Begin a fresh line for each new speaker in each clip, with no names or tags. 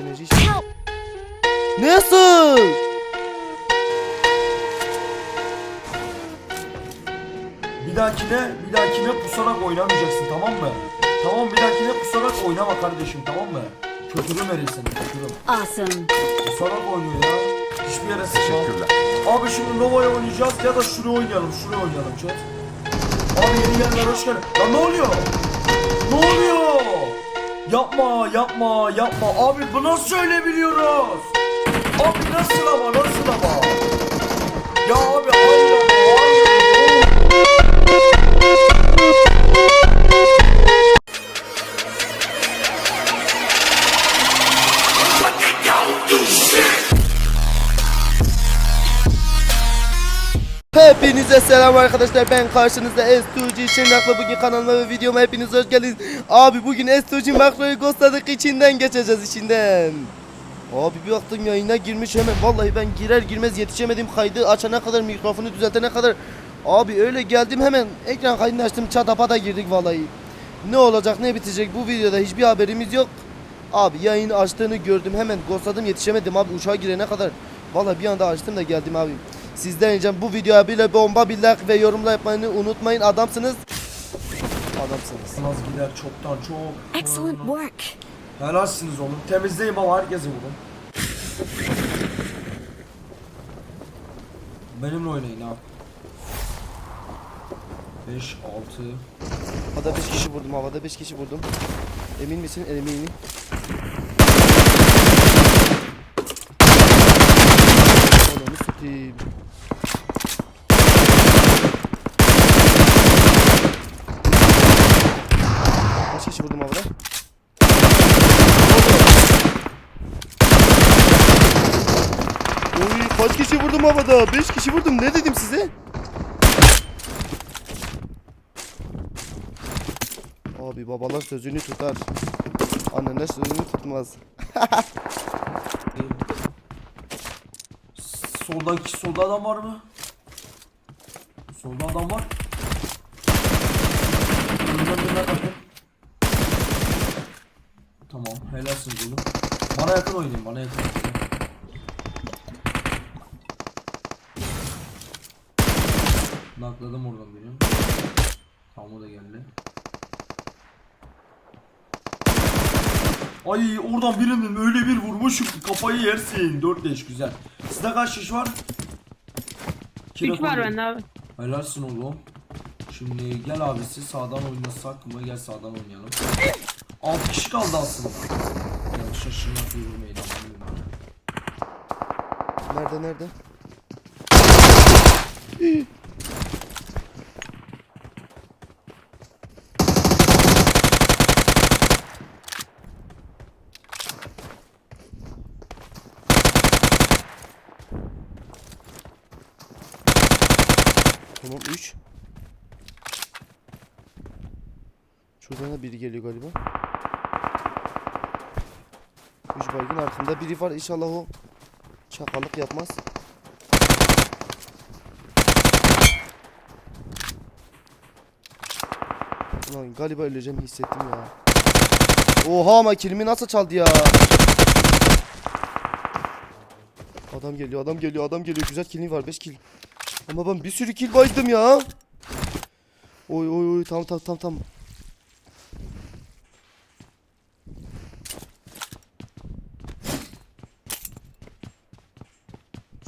enerji! Nasıl?
Bir dahakine, bir dahakine pusarak oynamayacaksın tamam mı? Tamam bir dahakine pusarak oynama kardeşim tamam mı? Kötürüm verir seni kötürüm.
Awesome.
Pusarak oynuyor ya. Hiçbir yere sıkma.
Teşekkürler.
Abi şimdi Nova'ya oynayacağız ya da şuraya oynayalım. Şuraya oynayalım chat. Abi yeni gelenler hoş geldin. Lan ne oluyor? Ne oluyor? Yapma yapma yapma. Abi bu nasıl söyleyebiliyoruz? Abi nasıl ama nasıl ama? Ya abi hayır hayır.
Hepinize selam arkadaşlar. Ben karşınızda S2G Şırnak'la bugün kanalıma ve videoma hepiniz hoş geldiniz. Abi bugün S2G makroyu ghostladık içinden geçeceğiz içinden. Abi bir baktım yayına girmiş hemen. Vallahi ben girer girmez yetişemedim. Kaydı açana kadar mikrofonu düzeltene kadar. Abi öyle geldim hemen. Ekran kaydını açtım. Çatapata girdik vallahi. Ne olacak ne bitecek? Bu videoda hiçbir haberimiz yok. Abi yayın açtığını gördüm. Hemen ghostladım yetişemedim. Abi uçağa girene kadar Vallahi bir anda açtım da geldim abi Sizden ricam bu videoya bile bomba bir like ve yorumla yapmayı unutmayın adamsınız Adamsınız
Az gider çoktan çok.
Excellent work.
Helalsiniz oğlum. Temizleyim ama herkesi vurun. Benimle oynayın abi. 5, 6.
Havada 5 kişi vurdum havada 5 kişi vurdum Emin misin eminim Satayım Kaç kişi vurdum havada? Oy kaç kişi vurdum havada? 5 kişi vurdum ne dedim size? Abi babalar sözünü tutar. Anneler sözünü tutmaz.
Soldan ki solda adam var mı? Solda adam var. Önümden birine bakın. Tamam, helalsiniz oğlum. Bana yakın oynayın, bana yakın oynayın. Nakladım oradan birini. Tamam o da geldi. Ay oradan birinin öyle bir vurmuşum ki kafayı yersin. 4 leş güzel. Sizde kaç şiş var? Kire
3 var
koydum.
bende abi.
Helalsin oğlum. Şimdi gel abisi sağdan oynasak mı? Gel sağdan oynayalım. 6 kişi kaldı aslında. Yani şaşırmak bir anlamıyorum.
Nerede nerede? Tamam 3 Şuradan da biri geliyor galiba 3 baygın arkamda biri var inşallah o Çakallık yapmaz. Ulan galiba öleceğim hissettim ya. Oha ama kilimi nasıl çaldı ya? Adam geliyor, adam geliyor, adam geliyor. Güzel kilim var, 5 kill. Ama ben bir sürü kill baydım ya. Oy oy oy, tam tam tam tam.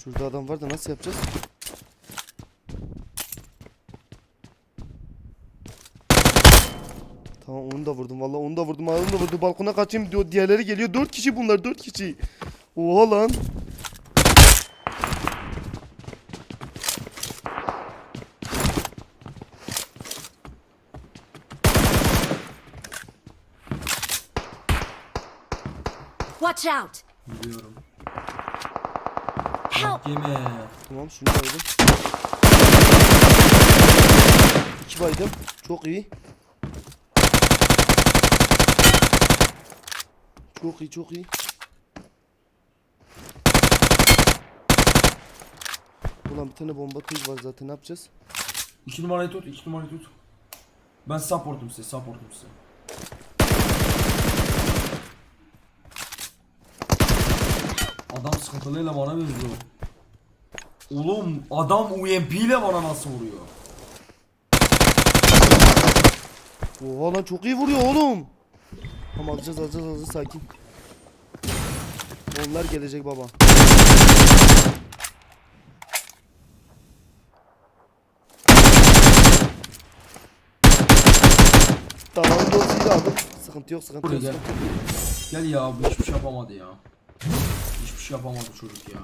Şurada adam var da nasıl yapacağız? Tamam onu da vurdum. Vallahi onu da vurdum. Onu da vurdum balkona kaçayım diyor. Diğerleri geliyor. 4 kişi bunlar 4 kişi. Oha lan
Watch out!
Biliyorum.
Help!
Yeme.
Tamam şunu baydım İki baydım çok iyi Çok iyi çok iyi Ulan bir tane bomba tüy var zaten ne yapacağız?
2 numarayı tut, 2 numarayı tut. Ben supportum size, supportum size. Sıkıntılı elemana benziyor. Oğlum adam UMP ile bana nasıl vuruyor?
Oha lan çok iyi vuruyor oğlum. Tamam alacağız alacağız alacağız sakin. Onlar gelecek baba. Tamam dosyayı da aldım. Sıkıntı yok sıkıntı
Buraya
yok.
gel.
sıkıntı yok.
Gel ya bu hiçbir şey yapamadı ya. Şey yapamadı çocuk ya.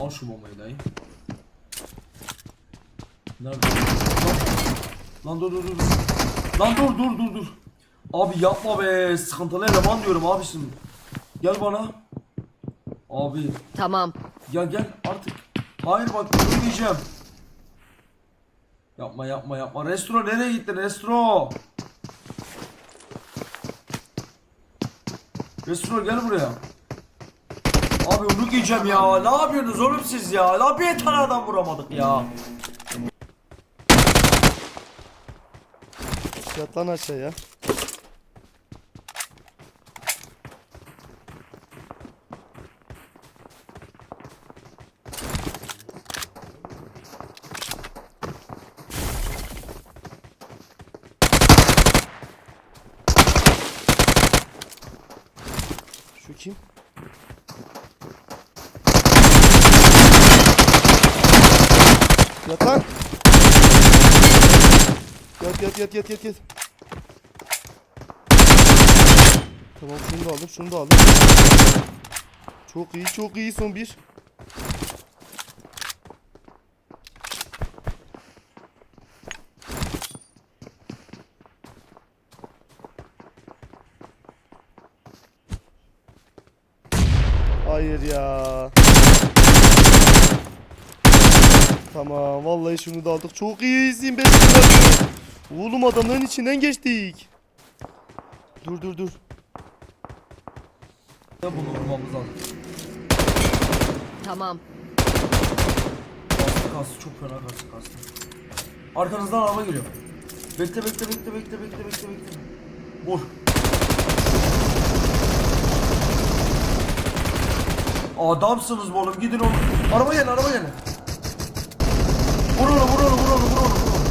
Al şu bombayı dayı. Nerede? Lan, dur dur dur. Lan dur dur dur dur. Abi yapma be sıkıntılı eleman diyorum abisin. Gel bana. Abi
Tamam.
ya gel artık. Hayır bak bunu diyeceğim. Yapma yapma yapma. Restro nereye gittin Restro? Restro gel buraya. Abi onu giyeceğim ya. Ne yapıyorsunuz oğlum siz ya? La bir tane adam vuramadık ya.
Yat lan aşağıya. Kim? Yat lan. Yat yat yat yat yat yat. Tamam şunu da aldım şunu da aldım. Çok iyi çok iyi son bir. Hayır ya. Tamam vallahi şunu da aldık. Çok iyisin be. Oğlum adamların içinden geçtik. Dur dur dur.
Ya bunu vurmamız lazım.
Tamam.
Kastı kastı çok fena kastı kastı. Arkanızdan araba geliyor. Bekle bekle bekle bekle bekle bekle bekle. Vur. Adamsınız bu oğlum gidin oğlum. Araba gel araba gel. Vur onu vur onu vur onu vur onu vur onu.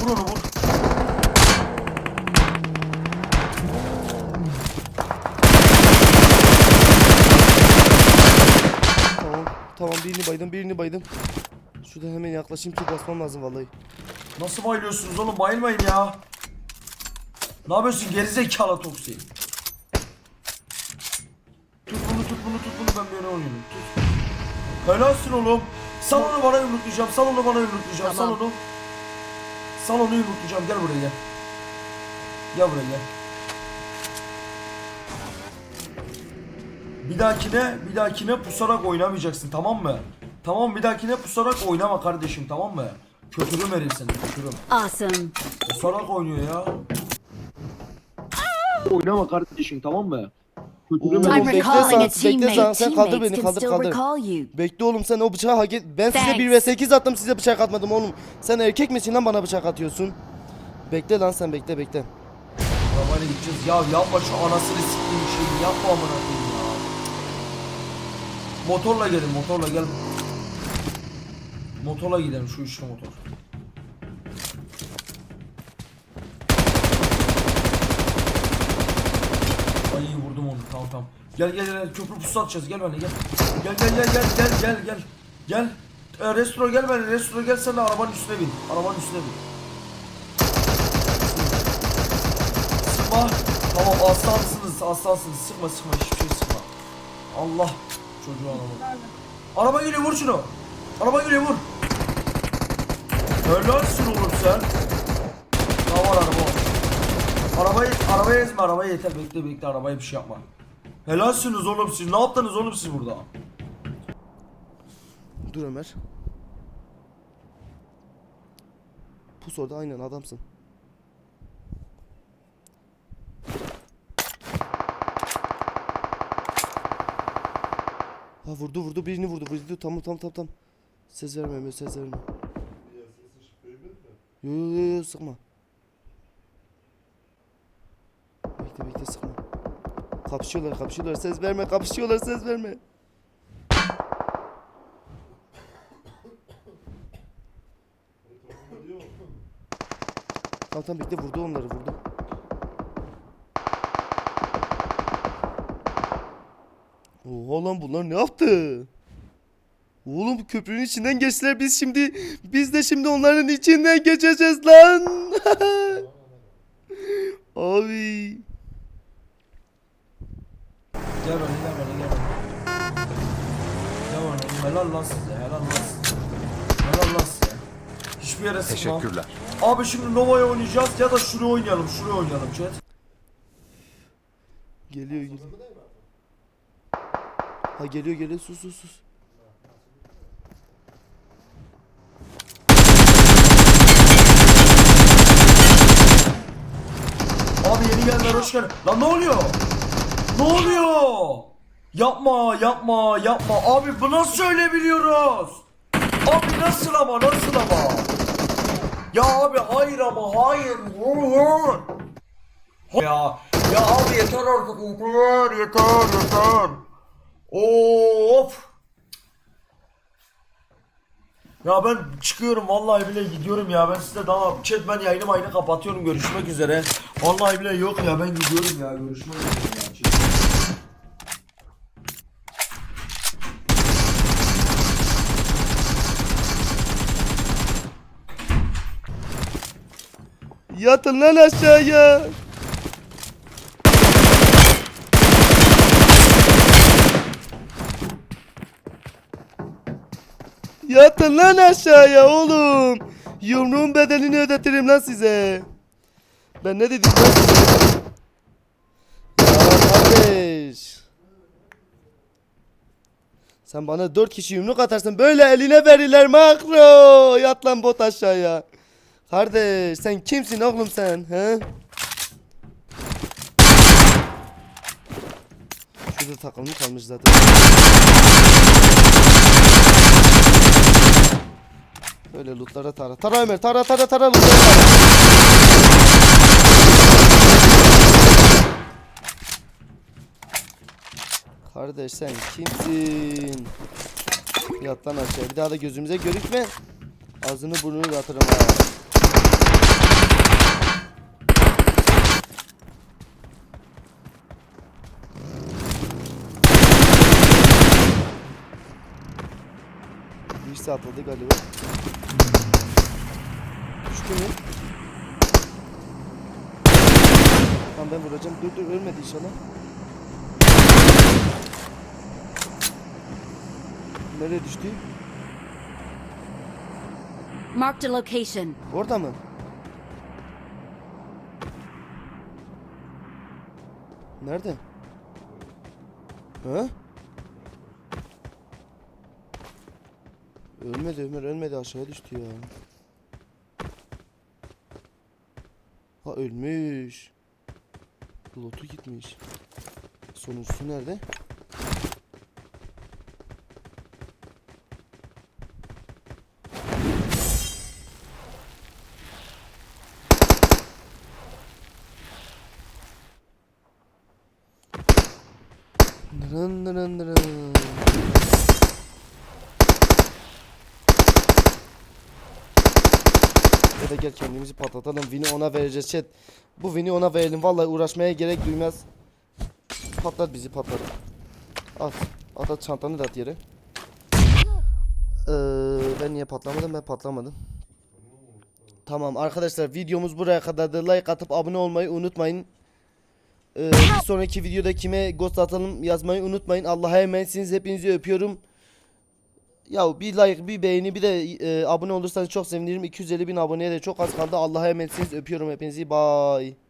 Vur onu vur.
Tamam. Tamam birini baydım birini baydım. Şurada hemen yaklaşayım ki basmam lazım vallahi.
Nasıl bayılıyorsunuz oğlum bayılmayın ya. Ne yapıyorsun gerizekalı toksi? Tut bunu tut bunu tut bunu ben böyle oynuyorum. Tut. Helalsin oğlum. Sal onu bana yumruklayacağım. Sal onu bana yumruklayacağım.
Tamam.
Sal onu. Sal onu yumruklayacağım. Gel buraya gel. Gel buraya gel. Bir dahakine, bir dahakine pusarak oynamayacaksın tamam mı? Tamam bir dahakine pusarak oynama kardeşim tamam mı? Kötürüm herif seni kötürüm.
Awesome.
Pusarak oynuyor ya. Oynama kardeşim tamam mı? Kötürüm
Oğlum,
I'm
bekle
recalling
sen-
a
bekle sen-
teammate.
sen kaldır
Teammates
beni,
can
kaldır,
still
kaldır.
recall you.
Bekle oğlum sen o bıçağı hak et. Ben size
Thanks.
1 ve 8 attım size bıçak atmadım oğlum. Sen erkek misin lan bana bıçak atıyorsun? Bekle lan sen bekle bekle.
Arabayla gideceğiz. Ya yapma şu anasını siktiğim şeyi yapma amına koyayım ya. Motorla gelin motorla gel. Motorla gidelim şu üçlü motor. Ay iyi vurdum onu tamam tamam. Gel gel gel köprü pusu atacağız gel benimle gel. Gel gel gel gel gel gel gel. Gel. E, restoro gel benimle restoro gel sen de arabanın üstüne bin. Arabanın üstüne bin. Sıkma. Tamam aslansınız aslansınız. Sıkma sıkma hiçbir şey sıkma. Allah. Çocuğu araba. Araba geliyor vur şunu. Araba geliyor vur. Helalsin oğlum sen. Var araba. Arabayı, arabayı ezme arabayı yeter bekle bekle arabaya bir şey yapma. Helalsiniz oğlum siz ne yaptınız oğlum siz burada?
Dur Ömer. Pus orada aynen adamsın. Ha vurdu vurdu birini vurdu vurdu tamam tamam tamam. Ses verme ses verme. Yo yo yo yo sıkma. Bekle bekle sıkma. Kapışıyorlar kapışıyorlar ses verme kapışıyorlar ses verme. Tamam bekle vurdu onları vurdu. Oha lan bunlar ne yaptı? Oğlum köprünün içinden geçtiler biz şimdi biz de şimdi onların içinden geçeceğiz lan. Abi.
Gel bana gel bana gel bana. Gel bana helal lan size helal lan size. Helal lan size. Hiçbir yere sıkma.
Teşekkürler.
Abi şimdi Nova'ya oynayacağız ya da şuraya oynayalım şuraya oynayalım chat.
Geliyor geliyor. Ha geliyor geliyor sus sus sus.
Abi yeni gelenler hoş geldin. Lan ne oluyor? Ne oluyor? Yapma yapma yapma. Abi bu nasıl söyleyebiliyoruz? Abi nasıl ama nasıl ama? Ya abi hayır ama hayır. Ya ya abi yeter artık yeter yeter yeter. Of. Ya ben çıkıyorum vallahi bile gidiyorum ya ben size daha chat ben yayını mayını kapatıyorum görüşmek üzere. Vallahi bile yok ya ben gidiyorum ya görüşmek üzere ya. chat.
Yatın lan aşağıya. Yatın lan aşağıya oğlum. Yumruğun bedelini ödetirim lan size. Ben ne dedim lan size? Kardeş. Sen bana dört kişi yumruk atarsın böyle eline verirler makro. Yat lan bot aşağıya. Kardeş sen kimsin oğlum sen he? Şurada takılmış kalmış zaten. Böyle lootlara tara. Tara Ömer tara tara tara lootlara tara. Kardeş sen kimsin? Yat lan aşağı. Bir daha da gözümüze görükme. Ağzını burnunu yatırım ha. Birisi atladı galiba. Düştü mü? Tamam ben vuracağım. Dur dur ölmedi inşallah. Nereye düştü?
Marked a location.
Orada mı? Nerede? Ha? Ölmedi Ömer ölmedi aşağıya düştü ya. Ha ölmüş. Lotu gitmiş. Sonuncusu nerede? Nırın nırın nırın. Da gel kendimizi patlatalım. Vini ona vereceğiz chat. Bu Vini ona verelim. Vallahi uğraşmaya gerek duymaz. Patlat bizi patlat. At. At at çantanı da at yere. Ee, ben niye patlamadım? Ben patlamadım. Tamam arkadaşlar videomuz buraya kadardı. Like atıp abone olmayı unutmayın. Ee, bir sonraki videoda kime ghost atalım yazmayı unutmayın. Allah'a emanetsiniz. Hepinizi öpüyorum. Ya bir like, bir beğeni, bir de e, abone olursanız çok sevinirim. 250 bin aboneye de çok az kaldı. Allah'a emanetsiniz. Öpüyorum hepinizi. Bye.